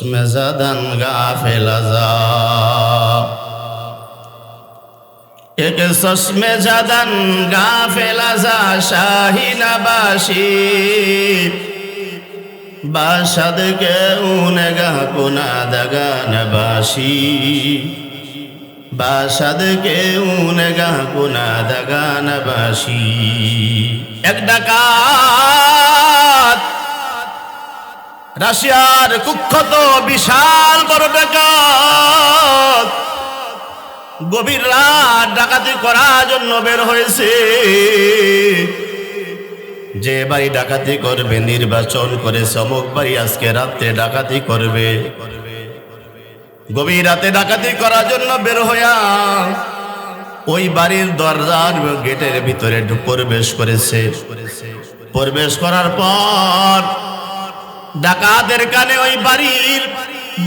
মেজাদান গাফেলাজা এক সসমে জাদান গাফেলাজা শাহিনা বাসি। বাসাদ কে উনগা কোনা দগান বাসি। বাসাদ কে উনগা কোনা দগান বাসি। এক ডাকা রাশিয়ার কুখ্যাত বিশাল বড় ডাকাত। গভীর রাত ডাকাতি করার জন্য বের হয়েছে। যে বাড়ি ডাকাতি করবে, নির্বাচন করে চমক বাড়ি আজকে রাত্রে ডাকাতি করবে। গভীর রাতে ডাকাতি করার জন্য বের হইয়া ওই বাড়ির দরজার গেটের ভিতরে প্রবেশ করেছে। প্রবেশ করার পর ডাকাতের কানে ওই বাড়ির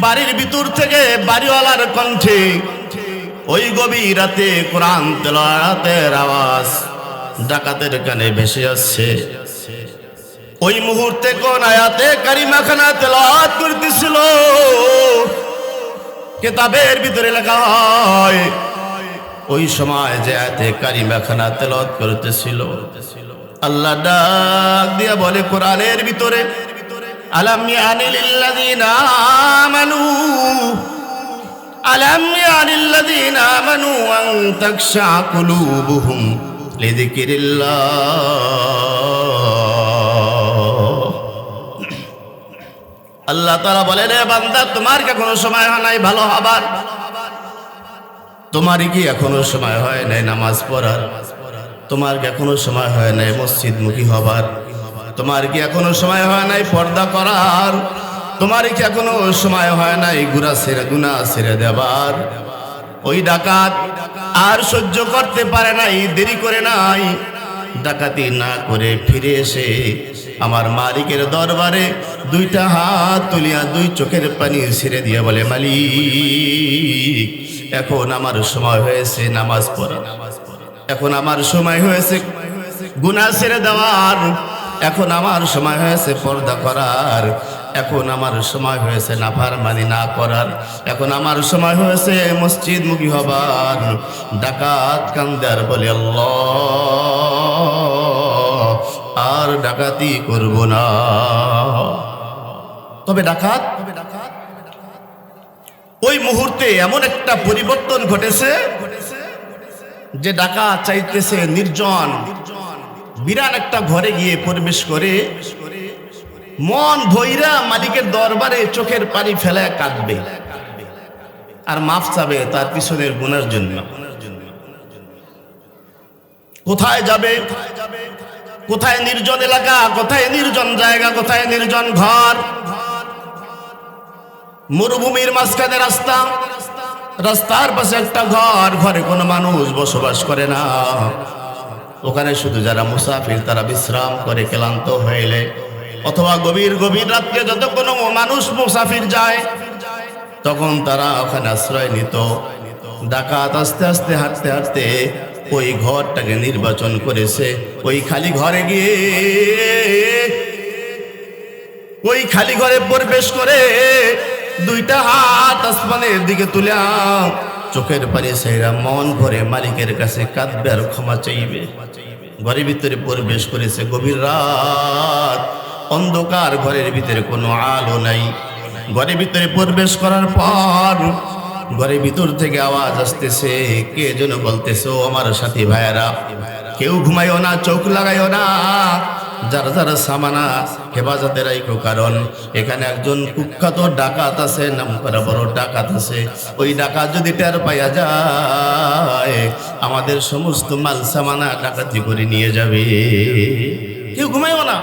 বাড়ির ভিতর থেকে বাড়িওয়ালার কণ্ঠে ওই গভীর রাতে কোরআন তেলাতের আওয়াজ ডাকাতের কানে ভেসে যাচ্ছে ওই মুহূর্তে কোন আয়াতে কারিমাখানা তেলাওয়াত করতেছিল? কেতাবের ভিতরে লেখা হয়, ওই সময় যে আয়াতে কারিমাখানা তেলাওয়াত করতেছিল। আল্লাহ ডাক দিয়া বলে, কোরআনের ভিতরে আলাম ইয়ানি লিল্লাযিনা আমানু, আলাম ইয়ানি লিল্লাযিনা আমানু আন তাখশা কুলুবুহুম লিযিকরিল্লাহ। আল্লাহ তাআলা বলে রে বান্দা, তোমার কি এখনও সময় হয় নাই? ভালো হবার? তোমার কি এখনও সময় হয় নাই নামাজ পড়ার? তোমার কি এখনও সময় হয় নাই মসজিদ মুখী হবার? তোমার কি এখনও সময় হয় নাই পর্দা করার? তোমার কি এখনও সময় হয় নাই গুড়া সেরে গুনা সেরে দেবার? ওই ডাকাত আর সহ্য করতে পারে নাই, দেরি করে নাই। ডাকাতি না করে ফিরে এসে আমার মালিকের দরবারে দুইটা হাত তুলিয়া দুই চোখের পানি ছেড়ে দিয়ে বলে, মালিক, এখন আমার সময় হয়েছে নামাজ পড়া। এখন আমার সময় হয়েছে গুনাহ ছেড়ে দেওয়ার। এখন আমার সময় হয়েছে পর্দা করার, এখন আমার সময় হয়েছে নাফার মানি না করার, এখন আমার সময় হয়েছে মসজিদ মুখী হবার, ডাকাত কান্দার বলে আর ডাকাতি করব না। তবে ডাকাত, ওই মুহূর্তে এমন একটা পরিবর্তন ঘটেছে, যে ডাকাত চাইতেছে নির্জন নির্জন বিরাট একটা ঘরে গিয়ে প্রবেশ করে মন ভৈরা মালিকের দরবারে চোখের পানি ফেলে কাঁদবে। আর মাফ চাবে তার পিছনের গুণের জন্য। কোথায় যাবে? কোথায় নির্জন এলাকা? কোথায় নির্জন জায়গা? কোথায় নির্জন ঘর? মরুভূমির মাঝখানে রাস্তা। রাস্তার পাশে একটা ঘর। ঘরে কোনো মানুষ বসবাস করে না। ওখানে শুধু যারা মুসাফির, তারা বিশ্রাম করে ক্লান্ত হইলে। অথবা গভীর গভীর রাত্রে যত কোনো মানুষ মুসাফির যায়, তখন তারা ওখানে আশ্রয় নিত। ডাকাত আস্তে আস্তে হাঁটতে হাঁটতে ওই ঘরটাকে নির্বাচন করেছে। ওই খালি ঘরে গিয়ে, ওই খালি ঘরে প্রবেশ করে দুইটা হাত আসমানের দিকে তুলে চোখের পানি সেরা মন ভরে মালিকের কাছে কাঁদবে আর ক্ষমা চাইবে। ঘরের ভিতরে প্রবেশ করেছে গভীর রাত। অন্ধকার ঘরের ভিতরে কোনো আলো নাই। ঘরের ভিতরে প্রবেশ করার পর ঘরের ভিতর থেকে আওয়াজ আসতেছে, কে যেন বলতেছে আমার সাথী ভাইয়েরা, কেউ ঘুমাইও না, চোখ লাগাইও না যারা যারা সামানা হেফাজতে রাইখো, কারণ এখানে একজন কুখ্যাত ডাকাত আছে, নাম করা বড় ডাকাত আছে। ওই ডাকাত যদি টের পাইয়া যায়, আমাদের সমস্ত মাল সামানা ডাকাতি করে নিয়ে যাবে। কেউ ঘুমাইও না।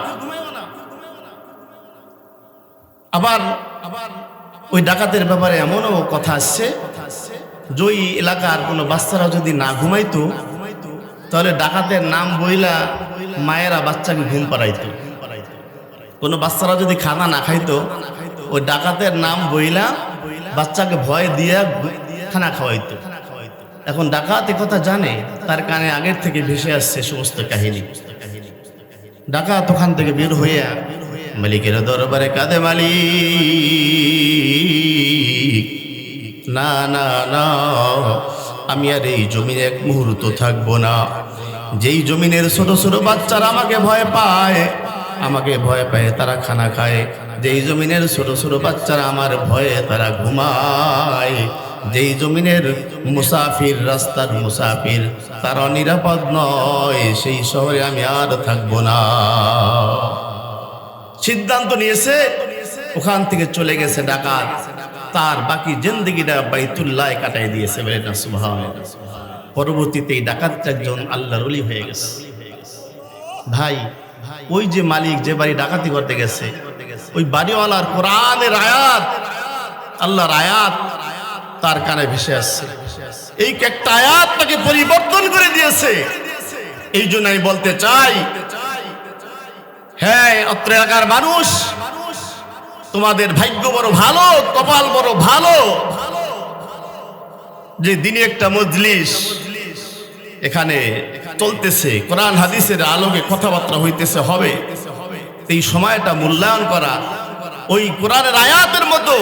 আবার আবার ওই ডাকাতের ব্যাপারে এমনও কথা আসছে যে ওই এলাকার কোনো বাচ্চারা যদি না ঘুমাইতো, তাহলে ডাকাতের নাম বইলা মায়েরা বাচ্চাকে ঘুম পাড়াইতো। কোনো বাচ্চারা যদি খানা না খাইতো, ওই ডাকাতের নাম বইলা বাচ্চাকে ভয় দিয়ে খানা খাওয়াইতো। এখন ডাকাত কথা জানে, তার কানে আগের থেকে ভেসে আসছে সমস্ত কাহিনী। ডাকাত ওখান থেকে বের হয়ে মালিকের দরবারে কাঁদে, মালিক, না না না, আমি আর এই জমিনে এক মুহূর্ত থাকব না। যেই জমিনের ছোট ছোট বাচ্চারা আমাকে ভয় পায়, আমাকে ভয় পায়, তারা খানা খায়। যেই জমিনের ছোট ছোট বাচ্চারা আমার ভয়ে তারা ঘুমায়। যেই জমিনের মুসাফির রাস্তার মুসাফির, তারা নিরাপদ নয়, সেই শহরে আমি আর থাকব না। সিদ্ধান্ত নিয়েছে, ওখান থেকে চলে গেছে ডাকাত। তার বাকি জিন্দগিটা বাইতুল্লাহ কাটাই দিয়েছে বলে না পরবর্তীতে এই ডাকাতটা একজন আল্লাহর ওলি হয়ে গেছে। ভাই, ওই যে মালিক যে বাড়ি ডাকাতি করতে গেছে, ওই বাড়িওয়ালার কোরআনের আয়াত, আল্লাহর আয়াত তার কানে ভেসে আসছে। এই একটা আয়াত তাকে পরিবর্তন করে দিয়েছে। এই জন্য আমি বলতে চাই হ্যাঁ অত্র এলাকার মানুষ, তোমাদের ভাগ্য বড় ভালো, কপাল বড় ভালো যে দিনে একটা মজলিস এখানে চলতেছে, কোরআন হাদিসের আলোকে কথাবার্তা হইতেছে, হবে। এই সময়টা মূল্যায়ন করা, ওই কোরআনের আয়াতের মতো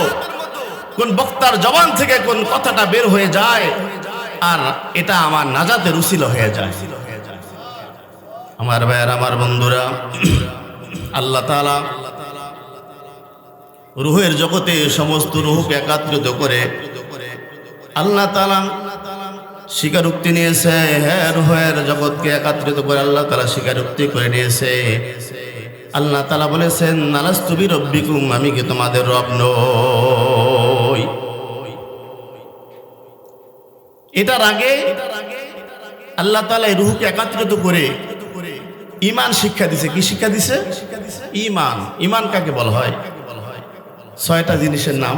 কোন বক্তার জবান থেকে কোন কথাটা বের হয়ে যায়, আর এটা আমার নাজাতের উসিল হয়ে যায়। আমার ভাইয়ার, আমার বন্ধুরা, আল্লাহ তালা রুহের জগতে সমস্ত রুহকে একাত্রিত করে আল্লাহ তালা স্বীকারোক্তি নিয়েছে হ্যাঁ রুহের জগৎকে একত্রিত করে আল্লাহ তালা স্বীকারোক্তি করে নিয়েছে। আল্লাহ তালা বলেছেন নালাস্তুবি রব্বিকুম আমি কি তোমাদের রব নই? এটার আগে আল্লাহ তালা এই রুহকে একত্রিত করে ইমান শিক্ষা দিছে। কি শিক্ষা দিছে? ইমান ইমান কাকে বলা হয়? ছয়টা জিনিসের নাম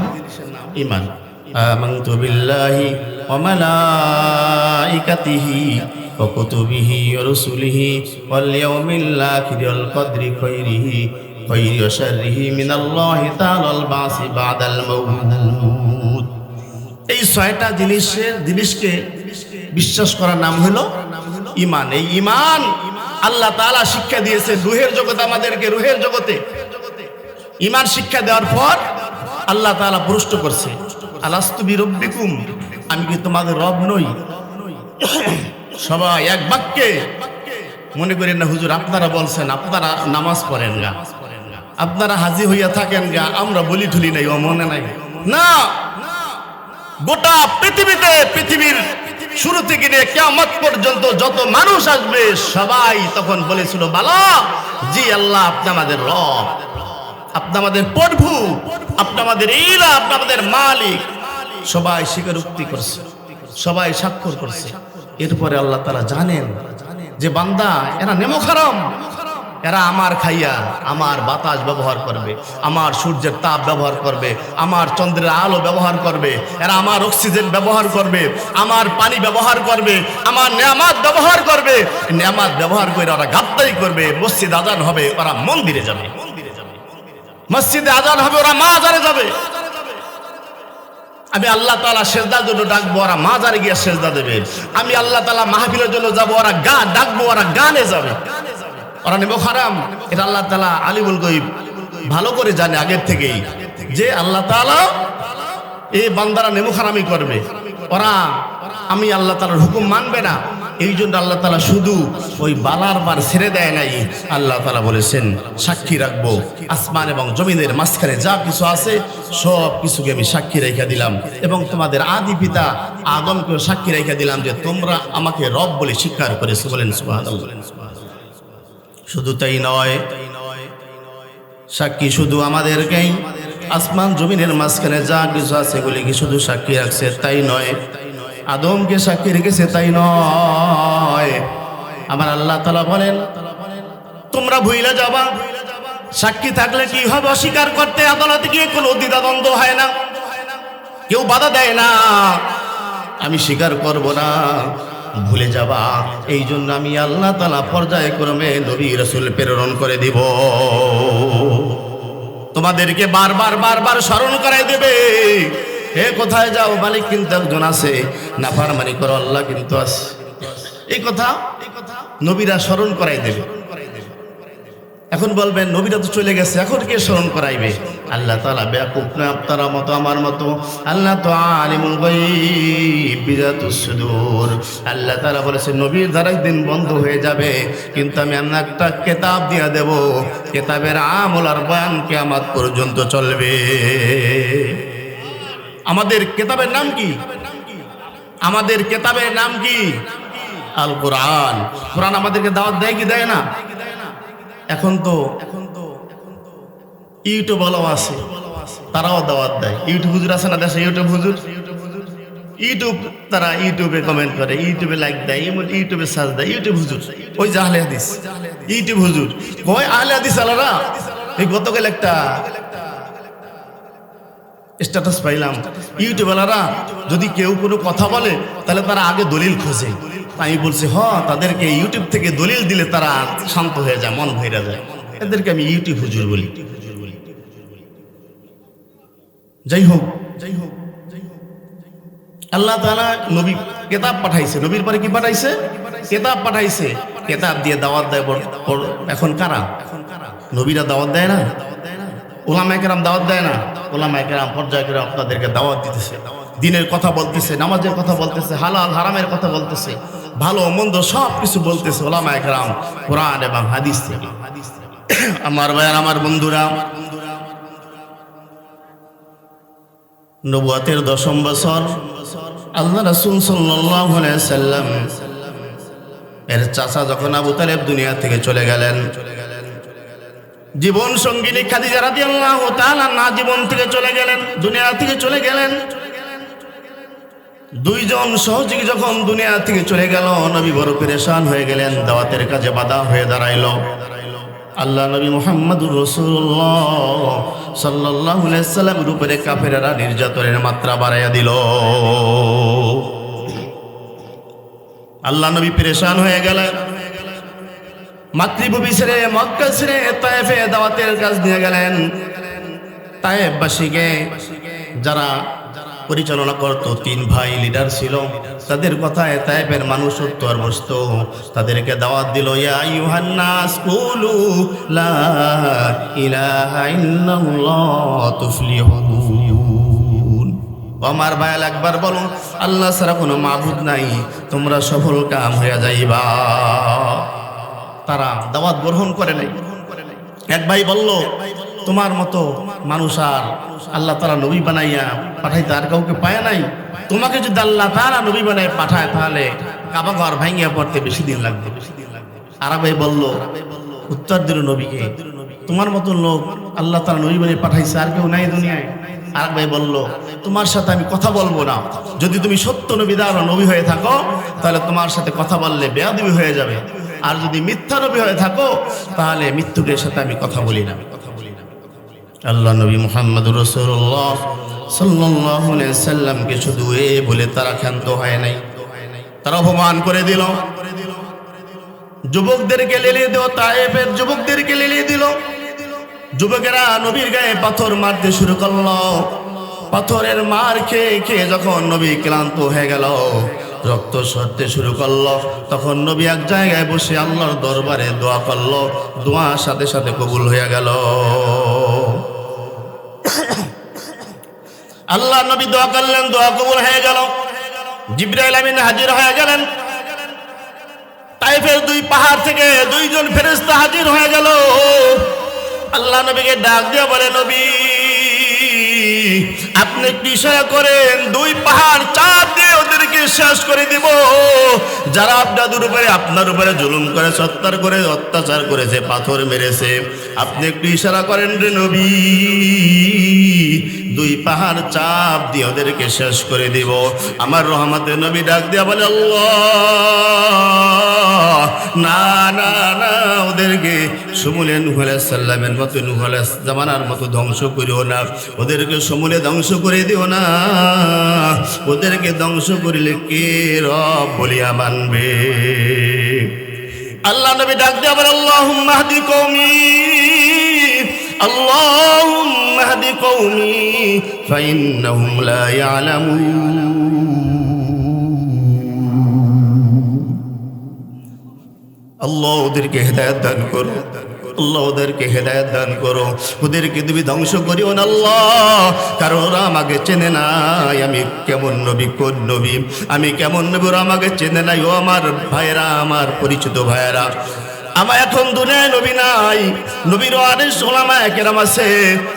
ইমান কুতুবিহি ওয়া রুসুলিহি ওয়াল ইয়াউমিল আখির ওয়াল কদরি খাইরিহি খাইরি ওয়া শাররিহি মিনাল্লাহি তাআলাল বাসি বাদাল মাউত। এই ছয়টা জিনিসের, জিনিসকে বিশ্বাস করার নাম হলো ইমান এই ইমান আল্লাহ তালা শিক্ষা দিয়েছে রুহের জগতে, আমাদেরকে রুহের জগতে। ইমান শিক্ষা দেওয়ার পর আল্লাহ তালা প্রশ্ন করছে। আলাস্তুবি রব্বিকুম আমি কি তোমাদের রব নই। সবাই এক বাক্যে মনে করেন না, হুজুর আপনারা বলছেন, আপনারা নামাজ পড়েন গা। আপনারা হাজি হইয়া থাকেন গা, আমরা বলি ঠুলি নাই, ও মনে নাই। না! গোটা পৃথিবীতে, পৃথিবীর শুরু থেকে নিয়ে কেমন পর্যন্ত যত মানুষ আসবে, সবাই তখন বলেছিল, বালা, জি আল্লাহ, আপনি আমাদের রব। আপনি আমাদের প্রভু আপনি আমাদের ইলা, আপনি আমাদের মালিক। সবাই স্বীকারোক্তি করছে, সবাই স্বাক্ষর করছে। এরপরে আল্লাহ তারা জানেন যে বান্দা, এরা নেমো খারাম। এরা আমার খাইয়া, আমার বাতাস ব্যবহার করবে, আমার সূর্যের তাপ ব্যবহার করবে, আমার চন্দ্রের আলো ব্যবহার করবে, এরা আমার অক্সিজেন ব্যবহার করবে, আমার পানি ব্যবহার করবে, আমার নেয়ামাত ব্যবহার করবে। নেয়ামাত ব্যবহার করে ওরা গাদ্দারি করবে, মসজিদ আজান হবে, ওরা মন্দিরে যাবে। মসজিদে আজান হবে, ওরা মা আজারে যাবে। আমি আল্লাহ তালা সেজদার জন্য ডাকবো, ওরা মাজারে গিয়ে সেজদা দেবে। আমি আল্লাহ তালা মাহফিলের জন্য যাব, ওরা গান ডাকবো, ওরা গানে যাবে। ওরা নেব খারাম। এটা আল্লাহ তালা আলিমুল গইব ভালো করে জানে আগের থেকেই যে আল্লাহ তালা এই বান্দারা নেমো খারামি করবে। ওরা, আমি আল্লাহ তালার হুকুম মানবে না। এই জন্য আল্লাহ তালা শুধু ওই বালার বার ছেড়ে দেয় নাই। আল্লাহ তালা বলেছেন, সাক্ষী রাখব, আসমান এবং জমিনের মাঝখানে যা কিছু আছে, সব কিছুকে আমি সাক্ষী রেখে দিলাম। এবং তোমাদের আদি পিতা আদমকেও সাক্ষী রেখে দিলাম যে তোমরা আমাকে রব বলে স্বীকার করেছ। বলেন। শুধু তাই নয়, সাক্ষী শুধু আমাদেরকেই, আসমান জমিনের মাঝখানে যা কিছু আছে এগুলি কি শুধু সাক্ষী রাখছে, তাই নয় আদমকে সাক্ষী রেখেছে তাই নয়। আমার আল্লাহ তালা বলেন, তোমরা ভুইলা যাবা। সাক্ষী থাকলে কি হবে? অস্বীকার করতে আদালতে গিয়ে কোনো দ্বিধাদ্বন্দ্ব হয় না। কেউ বাধা দেয় না। আমি স্বীকার করব না। ভুলে যাবা। এই জন্য আমি আল্লাহ তালা পর্যায়ক্রমে নবী রসুল প্রেরণ করে দিব। তোমাদেরকে বারবার বারবার স্মরণ করাই দেবে। হে, কোথায় যাও? মালিক কিন্তু একজন আছে। নাফার মানি করো, আল্লাহ কিন্তু আছে। এই কথা এই কথা নবীরা স্মরণ করাই দেবে। এখন বলবেন, নবীরা তো চলে গেছে, এখন কে স্মরণ করাইবে? আল্লাহ তালা ব্যাকুপ না আপনারা মতো, আমার মতো। আল্লাহ তো আলিমুল সুদূর। আল্লাহ তালা বলেছে, নবীর দ্বারা দিন বন্ধ হয়ে যাবে, কিন্তু আমি এমন একটা কেতাব দিয়ে দেব। কেতাবের আমল আর বয়ান কেয়ামাত পর্যন্ত চলবে। আমাদের কেতাবের নাম কি? আমাদের কেতাবের নাম কি? আল কোরআন কোরআন আমাদেরকে দাওয়াত দেয় কি দেয় না? এখন তো এখন তো ইউটিউব ভালো আছে, তারাও দাওয়াত দেয়। ইউটিউব হুজুর আছে না দেশে? ইউটিউব হুজুর? ইউটিউব, তারা ইউটিউবে কমেন্ট করে, ইউটিউবে লাইক দেয় ইউটিউবে সার্চ দেয়। ইউটিউব হুজুর, ওই যে আহলে হাদিস। ইউটিউব হুজুর। কয় আহলে হাদিস আলারা এই গতকাল একটা স্ট্যাটাস পাইলাম। ইউটিউবালারা যদি কেউ কোনো কথা বলে, তাহলে তারা আগে দলিল খোঁজে। আমি বলছি, হ, তাদেরকে ইউটিউব থেকে দলিল দিলে তারা শান্ত হয়ে যায়, মন ভৈরা যায়। এদেরকে আমি ইউটিউব হুজুর বলি। যাই হোক যাই হোক আল্লাহ তাআলা নবী কেতাব পাঠাইছে। নবীর পরে কি পাঠাইছে? কেতাব পাঠাইছে। কেতাব দিয়ে দাওয়াত দেয় এখন কারা? নবীরা দাওয়াত দেয় না? ওলামা কেরাম দাওয়াত দেয় না? ওলামা কেরাম পর্যায় করে আপনাদেরকে দাওয়াত দিতেছে। দিনের কথা বলতেছে, নামাজের কথা বলতেছে, হালাল, হারামের কথা বলতেছে, ভালো, মন্দ সব কিছু বলতেছে ওলামা কেরাম কোরআন এবং হাদিস থেকে। আমার ভাইয়ার, আমার বন্ধুরা, নবুয়াতের দশম বছর, আল্লাহ রাসূল সাল্লাম এর চাচা যখন আবু তালেব দুনিয়া থেকে চলে গেলেন জীবন সঙ্গিনী খাদিজা রাদিয়াল্লাহু তাআলা না জীবন থেকে চলে গেলেন, দুনিয়া থেকে চলে গেলেন। দুইজন সহযোগী যখন দুনিয়া থেকে চলে গেল, নবী বড় পেরেশান হয়ে গেলেন, দাওয়াতের কাজে বাধা হয়ে দাঁড়াইল। আল্লাহ নবী মোহাম্মদুর রসুল্লাহ সাল্লাহ সাল্লামের উপরে কাফেরা নির্যাতনের মাত্রা বাড়াইয়া দিল। আল্লাহ নবী পেরেশান হয়ে গেলেন। মাতৃভূমি ছেড়ে মক্কা ছেড়ে তায়েফে দাওয়াতের কাজ নিয়ে গেলেন। তায়েববাসীকে যারা পরিচালনা করত, তিন ভাই লিডার ছিল, তাদের কথায় তায়েবের মানুষ আর বসত তাদেরকে দাওয়াত দিল আমার ভাইয়াল, একবার বলো আল্লাহ ছাড়া কোনো মাবুদ নাই, তোমরা সফল কাম হইয়া যাইবা। তারা দাওয়াত গ্রহণ করে নাই। এক ভাই বলল, তোমার মতো মানুষ আর আল্লাহ তারা নবী বানাইয়া পাঠাইতে আর কাউকে পায় নাই। তোমাকে যদি আল্লাহ তারা নবী বানায় পাঠায় তাহলে কাবা ঘর ভাঙ্গিয়া পড়তে বেশি দিন লাগবে। আর ভাই বলল, উত্তর দিল নবীকে, তোমার মতো লোক আল্লাহ তারা নবী বানিয়ে পাঠাইছে আর কেউ নাই দুনিয়ায়। আর ভাই বলল, তোমার সাথে আমি কথা বলব না। যদি তুমি সত্য নবীদার নবী হয়ে থাকো, তাহলে তোমার সাথে কথা বললে বেয়াদবি হয়ে যাবে। আর যদি মিথ্যা নবী হয়ে থাকো, তাহলে মৃত্যুকের সাথে আমি কথা বলি না। আল্লাহ নবী মোহাম্মদ রসুল্লাহ সাল্লাহ সাল্লামকে শুধু এ বলে তারা ক্ষান্ত হয় নাই। তারা অপমান করে দিল। যুবকদেরকে লেলিয়ে দিল তায়েফের যুবকদেরকে লেলিয়ে দিল। যুবকেরা নবীর গায়ে পাথর মারতে শুরু করল। পাথরের মার খেয়ে খেয়ে যখন নবী ক্লান্ত হয়ে গেল রক্ত সরতে শুরু করল। তখন নবী এক জায়গায় বসে আল্লাহর দরবারে দোয়া করল। দোয়া সাথে সাথে কবুল হয়ে গেল। আল্লাহ নবী দোয়া করলেন, দোয়া কবুল হয়ে গেল। জিব্রাইল আমিন হাজির হয়ে গেলেন। তাইফের দুই পাহাড় থেকে দুইজন ফেরেস্তা হাজির হয়ে গেল। আল্লাহ নবীকে ডাক দিয়ে বলে, নবী, আপনি একটু করেন দুই পাহাড় চাপ দিয়ে ওদেরকে শেষ করে দিব। যারা আপনাদের উপরে, আপনার উপরে জুলুম করে সত্তার করে, অত্যাচার করেছে, পাথর মেরেছে, আপনি একটু ইশারা করেন রে নবী। দুই পাহাড় চাপ দিয়ে ওদেরকে শেষ করে দিব। আমার রহমতের নবী ডাক দিয়া বলে না না না, ওদেরকে সমুলে নুহলে সাল্লামের মতো নুহলে জামানার মতো ধ্বংস করিও না। ওদেরকে সমুলে ধ্বংস করে দিও না। ওদেরকে ধ্বংস করিলে কে রব বলিয়া মানবে আল্লাহ নবী ডাক দিয়ে আবার আল্লাহ মাহদি কৌমি اللهم اهد قومي فإنهم لا يعلمون আল্লাহ ওদেরকে হেদায়ত দান করো আল্লাহ ওদেরকে হেদায়ত দান করো। ওদেরকে তুমি ধ্বংস করিও না আল্লাহ। কারণ ওরা আমাকে চেনে নাই। আমি কেমন নবী, কোন নবী? আমি কেমন নবী ওরা আমাকে চেনে নাই। ও আমার ভাইয়েরা, আমার পরিচিত ভাইয়েরা। আমার এখন দুনিয়ায় নবী নাই। নবীর আদেশ ওলামা কেরাম আছে।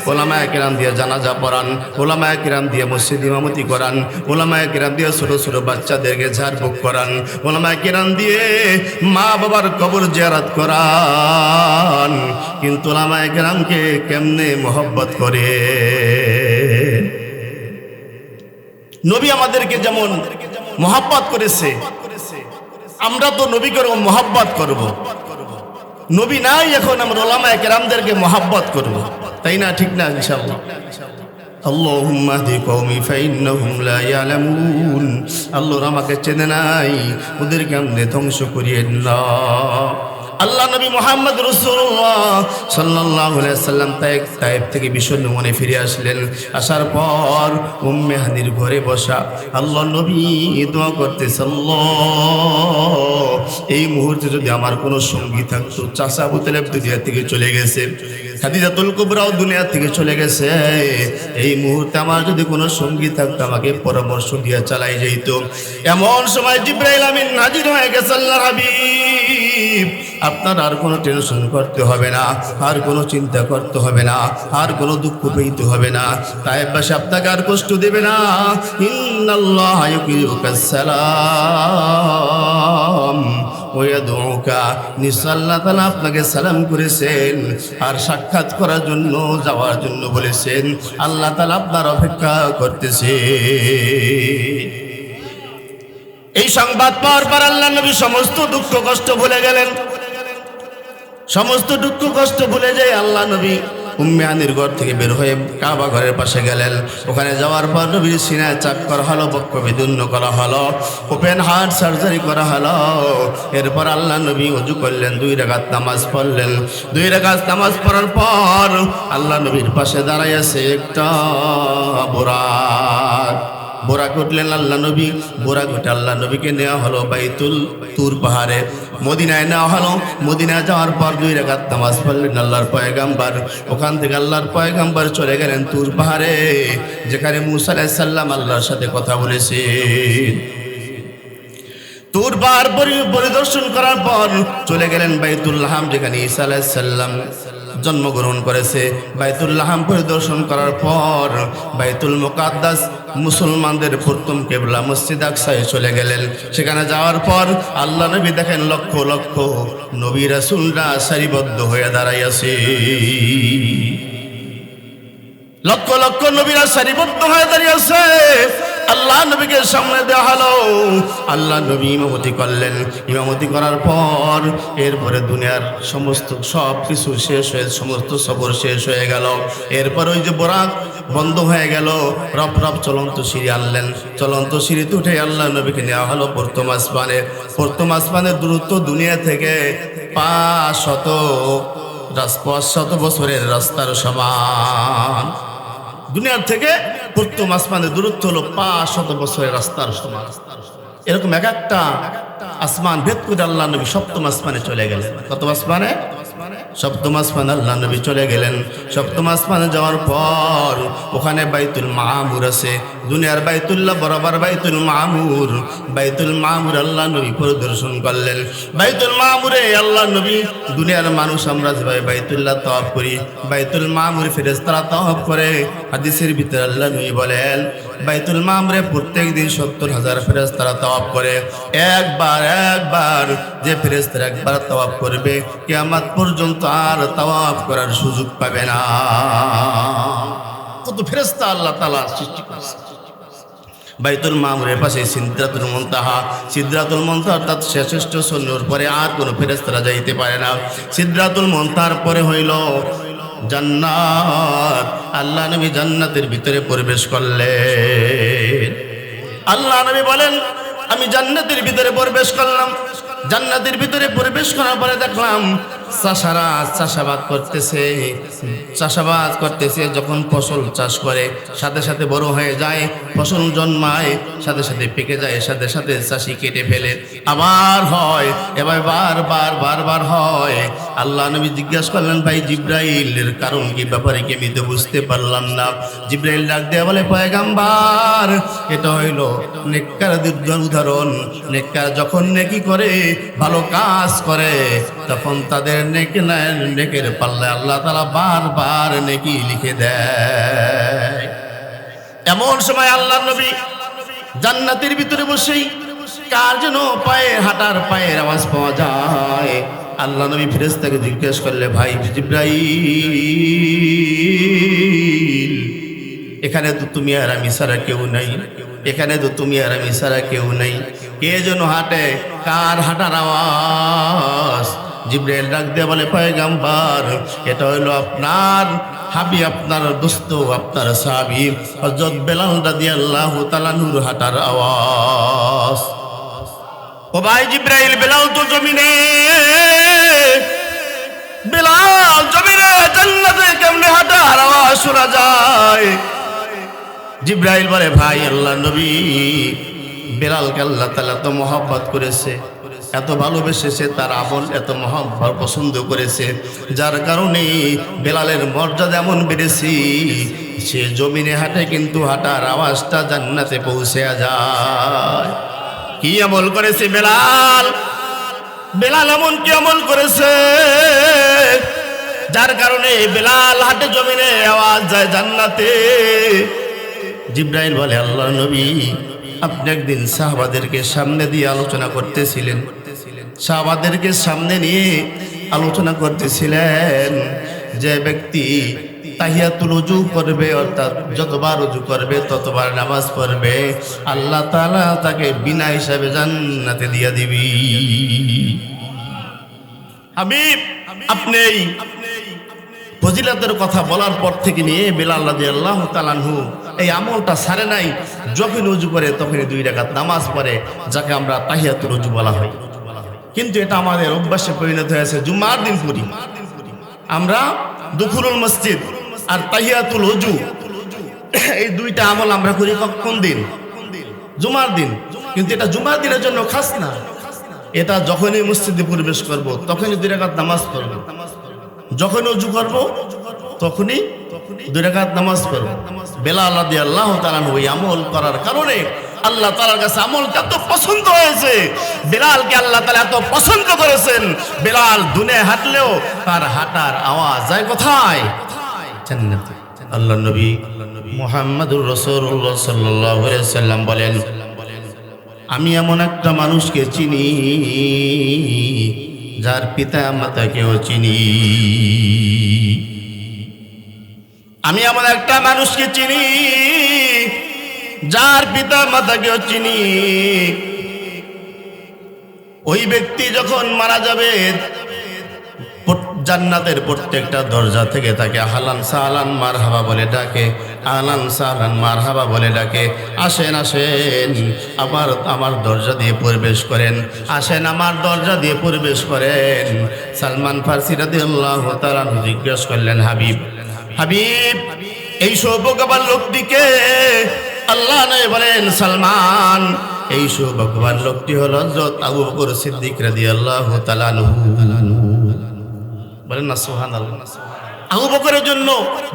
ওলামা কেরাম দিয়ে জানাজা পড়ান। ওলামা কেরাম দিয়ে মসজিদ ইমামতি করান। ওলামা কেরাম দিয়ে ছোট ছোট বাচ্চাদেরকে ঝাড়ফুঁক করান। ওলামা কেরাম দিয়ে মা বাবার কবর জিয়ারাত করান। কিন্তু ওলামা কেরামকে কেমনে মোহব্বত করে? নবী আমাদেরকে যেমন মোহাব্বত করেছে, আমরা তো নবীকে মোহাব্বত করব। নবী নাই এখন আমরা ওলামায় কেরামদেরকে মোহাব্বত করব। তাই না ঠিক না ইনশাআল্লাহ اللهم اهد قومي فإنهم لا يعلمون আল্লাহ আমাকে চেনে নাই ওদেরকে আপনি ধ্বংস করিয়েন না আল্লাহ নবী মোহাম্মদ রসুল্লাহ সাল্লাহ সাল্লাম তাইক তাইব থেকে বিষণ্ণ মনে ফিরে আসলেন। আসার পর উম্মে ঘরে বসা আল্লাহ নবী দোয়া করতে এই মুহূর্তে যদি আমার কোনো সঙ্গী থাকতো চাষা আবু তালেব দুনিয়া থেকে চলে গেছে, খাদিজাতুল কুবরাও দুনিয়া থেকে চলে গেছে, এই মুহূর্তে আমার যদি কোনো সঙ্গী থাকতো, আমাকে পরামর্শ দিয়ে চালাই যেত এমন সময় জিব্রাইল আমিন নাজির হয়ে গেছে, আল্লাহ হাবিব আপনার আর কোনো টেনশন করতে হবে না, আর কোনো চিন্তা করতে হবে না, আর কোনো দুঃখ পেইতে হবে না। তাই পাশে আপনাকে আর কষ্ট দেবে না। ইন্নাল্লাহ সালাম আপনাকে সালাম করেছেন আর সাক্ষাৎ করার জন্য, যাওয়ার জন্য বলেছেন। আল্লাহ তাআলা আপনার অপেক্ষা করতেছে। এই সংবাদ পাওয়ার পর আল্লাহ নবী সমস্ত দুঃখ কষ্ট ভুলে গেলেন। সমস্ত দুঃখ কষ্ট ভুলে যায় আল্লাহ নবী উম্মিয়ানির ঘর থেকে বের হয়ে কাবা ঘরের পাশে গেলেন। ওখানে যাওয়ার পর নবীর সিনায় চাপ করা হলো বক্ষ বিদুন্ন করা হলো, ওপেন হার্ট সার্জারি করা হলো। এরপর আল্লাহ নবী উজু করলেন, দুই রেখাত নামাজ পড়লেন। দুই রেখাত নামাজ পড়ার পর আল্লাহ নবীর পাশে দাঁড়াই আছে একটা বোরাক বোরা উঠলেন আল্লাহ নবী, বোরা উঠে আল্লাহ নবীকে নেওয়া হলো বাইতুল তুর পাহাড়ে। মদিনায় নেওয়া হলো। মদিনায় যাওয়ার পর দুই রেখাত নামাজ পড়লেন আল্লাহর পয়গাম্বার। ওখান থেকে আল্লাহর পয়গাম্বার চলে গেলেন তুর পাহাড়ে, যেখানে মুসা আলাইহিস সাল্লাম আল্লাহর সাথে কথা বলেছে তুর পাহাড় পরি- পরিদর্শন করার পর চলে গেলেন বাইতুল্লাহাম যেখানে ঈসা আলাইহিস সাল্লাম জন্মগ্রহণ করেছে। বাইতুল্লাহাম পরিদর্শন করার পর বাইতুল মুকাদ্দাস মুসলমানদের প্রথম কেবলা মসজিদ আকসায় চলে গেলেন। সেখানে যাওয়ার পর আল্লাহ নবী দেখেন লক্ষ লক্ষ নবী রাসুলরা সারিবদ্ধ হয়ে দাঁড়াইয়াছে লক্ষ লক্ষ নবীরা সারিবদ্ধ হয়ে দাঁড়িয়েছে আল্লাহ নবীকে সামনে দেওয়া হলো। আল্লাহ নবী ইমামতি করলেন। ইমামতি করার পর এরপরে দুনিয়ার সমস্ত সব কিছু শেষ হয়ে, সমস্ত সবর শেষ হয়ে গেল। এরপর ওই যে বোরাক বন্ধ হয়ে গেল। রব রব চলন্ত সিঁড়ি আনলেন। চলন্ত সিঁড়িতে উঠে আল্লাহ নবীকে নেওয়া হলো প্রথম আসমানে। প্রথম আসমানের দূরত্ব দুনিয়া থেকে পাঁচ শত পাঁচ শত বছরের রাস্তার সমান। দুনিয়ার থেকে প্রত্যম আসমানের দূরত্ব হলো পাঁচ শত বছরের রাস্তার সমান। এরকম এক একটা আসমান ভেদ করে আল্লাহ নবী সপ্তম আসমানে চলে গেলেন। কত আসমানে? সপ্তম আসমান আল্লাহ নবী চলে গেলেন। সপ্তম আসমানে যাওয়ার পর ওখানে বাইতুল মামুর আছে। দুনিয়ার বাইতুল্লাহ, বরাবর বাইতুল মামুর। বাইতুল মামুর আল্লাহ নবী পরিদর্শন করলেন। বাইতুল মামুরে আল্লাহ নবী, দুনিয়ার মানুষ আমরা যেভাবে বাইতুল্লাহ তওয়াফ করি, বাইতুল মামুর ফেরেশতারা তওয়াফ করে, হাদিসের ভিতরে আল্লাহ নবী বলেন বাইতুল মামুরে প্রত্যেক দিন সত্তর হাজার ফেরেশতারা তওয়াফ করে। একবার একবার যে ফেরেশতারা একবার তওয়াফ করবে, কিয়ামত পর্যন্ত আর তওয়াফ করার সুযোগ পাবে না। কত ফেরেশতা আল্লাহ তালা সৃষ্টি করেছে। বাইতুল মামুরের পাশে সিদ্ধাতুল মন্তাহা। সিদ্ধাতুল মন্তাহা অর্থাৎ শ্রেষ্ঠ সৈন্যর পরে আর কোনো ফেরেস্তারা যাইতে পারে না। সিদ্ধাতুল মন্তার পরে হইল জান্নাত। আল্লাহ নবী জান্নাতের ভিতরে প্রবেশ করলেন। আল্লাহ নবী বলেন, আমি জান্নাতের ভিতরে প্রবেশ করলাম। জান্নাতের ভিতরে প্রবেশ করার পরে দেখলাম চাষারা চাষাবাদ করতেছে চাষাবাদ করতেছে, যখন ফসল চাষ করে, সাথে সাথে বড় হয়ে যায়, ফসল জন্মায়, সাথে সাথে পেকে যায়, সাথে সাথে চাষি কেটে ফেলে। আবার হয়, এবার বারবার বারবার হয়। আল্লাহ নবী জিজ্ঞাসা করলেন, ভাই জিব্রাইলের কারণ কি? ব্যাপারে কি আমি তো বুঝতে পারলাম না। জিব্রাইল ডাক দেয়া বলে, পয়গাম্বার, এটা হইল নেককার উদাহরণ। নেককার যখন নেকি করে, ভালো কাজ করে, তখন তাদের নেকে নেকের পাল্লায় আল্লাহ তারা বারবার নেকি লিখে দেয়। এমন সময় আল্লাহ নবী জান্নাতের ভিতরে বসেই কার যেন পায়ে হাঁটার পায়ের আওয়াজ পাওয়া যায়। আল্লাহ নবী ফিরেস্তাকে জিজ্ঞেস করলে, ভাই জিব্রাইল, এখানে তো তুমি আর আমি ছাড়া কেউ নাই। এখানে তো তুমি আর আমি সারা কেউ নাই। কে যেন হাঁটে, কার হাঁটার আওয়াজ? জিব্রাইল ডাক দিয়ে বলে, পয়গাম্বার, এটা হইল আপনার হাবি, আপনার দোস্ত আপনার সাবি হজরত বেলাল রাদি আল্লাহ তালানুর হাঁটার আওয়াজ। ও ভাই জিব্রাইল, বেলাল তো জমিনে। বেলাল জমিনে জান্নাতে কেমনে হাঁটার আওয়াজ শোনা যায়। জিব্রাইল বলে, ভাই আল্লাহ নবী, বেলালকে আল্লাহ তালা তো মহব্বত করেছে। এত ভালোবেসেছে তার আমল এত মহব্বত পছন্দ করেছে। যার কারণে বেলালের মর্যাদা এমন বেড়েছি, সে জমিনে হাঁটে কিন্তু হাঁটার আওয়াজটা জান্নাতে পৌঁছে যায়। কি আমল করেছে বেলাল? বেলাল এমন কি আমল করেছে? যার কারণে বেলাল হাটে জমিনে আওয়াজ যায় জান্নাতে। জিব্রাইল বলে, আল্লাহ নবী, আপনি একদিন সাহাবাদেরকে সামনে দিয়ে আলোচনা করতেছিলেন। সাহাবাদেরকে সামনে নিয়ে আলোচনা করতেছিলেন যে ব্যক্তি তাহিয়াতুল উজু করবে, অর্থাৎ যতবার উজু করবে, ততবার নামাজ পড়বে। আল্লাহ তাআলা তাকে বিনা হিসাবে জান্নাতে দিয়ে দিবি। হাবিব, আপনি ফজিলাতের কথা বলার পর থেকে নিয়ে বেলাল আল্লাহ তালানহু এই আমলটা সারে নাই। যখন উজু করে, তখনই দুই রাকাত নামাজ পড়ে, যাকে আমরা তাহিয়াতুল উজু বলা হয়। কিন্তু এটা আমাদের অভ্যাসে পরিণত হয়েছে জুম্মার দিন করি আমরা দুখুরুল মসজিদ আর তাহিয়াতুল উজু। এই দুইটা আমল আমরা করি কোন দিন? জুমার দিন। কিন্তু এটা জুমার দিনের জন্য খাস না। এটা যখনই মসজিদে প্রবেশ করব, তখনই দুই রাকাত নামাজ পড়ব। যখন উজু করব, তখনই দুই রাকাত নামাজ পড়ব। বেলা আল্লাহ আল্লাহ তালান ওই আমল করার কারণে আল্লাহ তালার কাছে আমলটা এত পছন্দ হয়েছে। বেলালকে আল্লাহ তালা এত পছন্দ করেছেন। বেলাল দুনে হাঁটলেও তার হাঁটার আওয়াজ যায় কোথায়? জান্নাতে। আল্লাহ নবী মোহাম্মদুর রসুল্লাহ সাল্লাহ সাল্লাম বলেন, আমি এমন একটা মানুষকে চিনি, যার পিতা মাতাকেও চিনি। আমি এমন একটা মানুষকে চিনি যার পিতা মাতাকেও চিনি। ওই ব্যক্তি যখন মারা যাবে জান্নাতের প্রত্যেকটা দরজা থেকে তাকে হালান সালান মার হাবা বলে ডাকে আলান সালান মার হাবা বলে ডাকে। আসেন আসেন আমার আমার দরজা দিয়ে প্রবেশ করেন। আসেন, আমার দরজা দিয়ে প্রবেশ করেন। সালমান ফার্সি রাদি আল্লাহ জিজ্ঞেস করলেন, হাবিব হাবিব, এই সৌভাগ্যবান লোকটিকে আল্লাহ নয় বলেন, সালমান, এই সৌভাগ্যবান লোকটি হল হজরত আবু বকর সিদ্দিক তাআলা আনহু। বলেন না সোহান আবু বকরের জন্য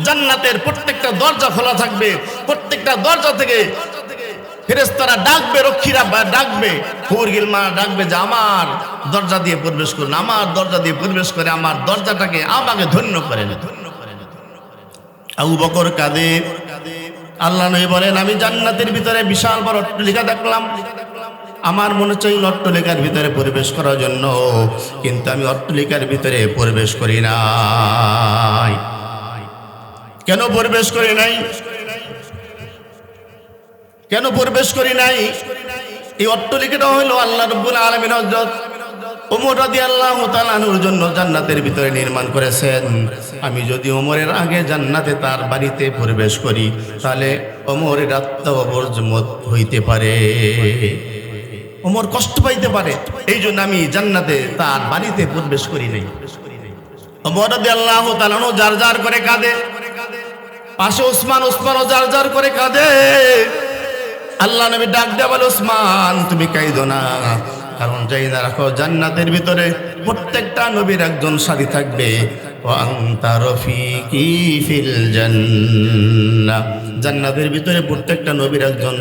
জান্নাতের প্রত্যেকটা দরজা খোলা থাকবে, প্রত্যেকটা দরজা থেকে ফেরেস্তারা ডাকবে, রক্ষীরা ডাকবে হুর গিলমা ডাকবে যে, আমার দরজা দিয়ে প্রবেশ করুন, আমার দরজা দিয়ে প্রবেশ করে, আমার দরজাটাকে আমাকে ধন্য করেন আবু বকর কাঁদে। আল্লাহ নবী বলেন, আমি জান্নাতের ভিতরে বিশাল বড় অট্টলিকা দেখলাম। আমার মনে চাই অট্টলিকার ভিতরে প্রবেশ করার জন্য। কিন্তু আমি অট্টলিকার ভিতরে প্রবেশ করি নাই। কেন প্রবেশ করি নাই? কেন প্রবেশ করি নাই? এই অট্টলিকাটা হলো আল্লাহ রব্বুল আলমিন হজরত ওমর রাদি আল্লাহ তালানুর জন্য জান্নাতের ভিতরে নির্মাণ করেছেন। আমি যদি ওমরের আগে জান্নাতে তার বাড়িতে প্রবেশ করি, তাহলে ওমরের আত্মবর্জমত হইতে পারে। ওমর কষ্ট পাইতে পারে এই জন্য আমি জান্নাতে তার বাড়িতে প্রবেশ করি নাই। অমর আল্লাহ তালানো যার যার করে কাঁদে। পাশে উসমান উসমানও যার যার করে কাঁদে। আল্লাহ নবী ডাক দেয়া বলে উসমান তুমি কাইদো না। কারণ যাই না রাখো জান্নাতের ভিতরে প্রত্যেকটা নবীর একজন সাথী থাকবে। জান্নাতের ভিতরে প্রত্যেকটা নবীর একজন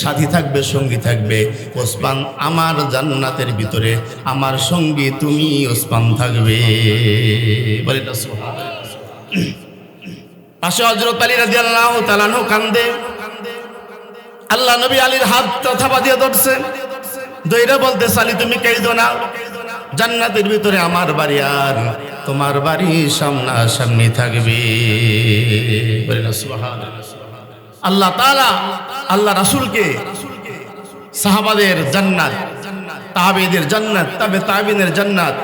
সাথী থাকবে, সঙ্গী থাকবে। ওসমান, আমার জান্নাতের ভিতরে আমার সঙ্গী তুমি ওসমান থাকবে। বলে। পাশে হজরত আলী রাজি আল্লাহ তালানো কান্দে। আল্লাহ নবী আলীর হাত তথা দিয়ে ধরছে। দইরা বলতে, সালি তুমি কেঁদো না। জান্নাতের ভিতরে আমার বাড়ি আর তোমার বাড়ি সামনা সামনি থাকবে। আল্লাহ তাআলা আল্লাহ রাসূলকে সাহাবাদের জান্নাত তাহাবিদের জান্নাত, তবে তাবিনের জান্নাত,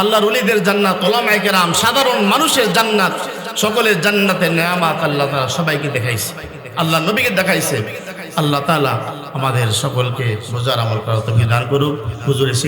আল্লাহর ওলিদের জান্নাত, ওলামায়ে কেরাম, সাধারণ মানুষের জান্নাত, সকলের জান্নাতের নেয়ামাত আল্লাহ তাআলা সবাইকে দেখাইছে। আল্লাহ নবীকে দেখাইছে। আল্লাহ তালা আমাদের সকলকে বোঝার আমল করার তো দান করুক। হুজুরের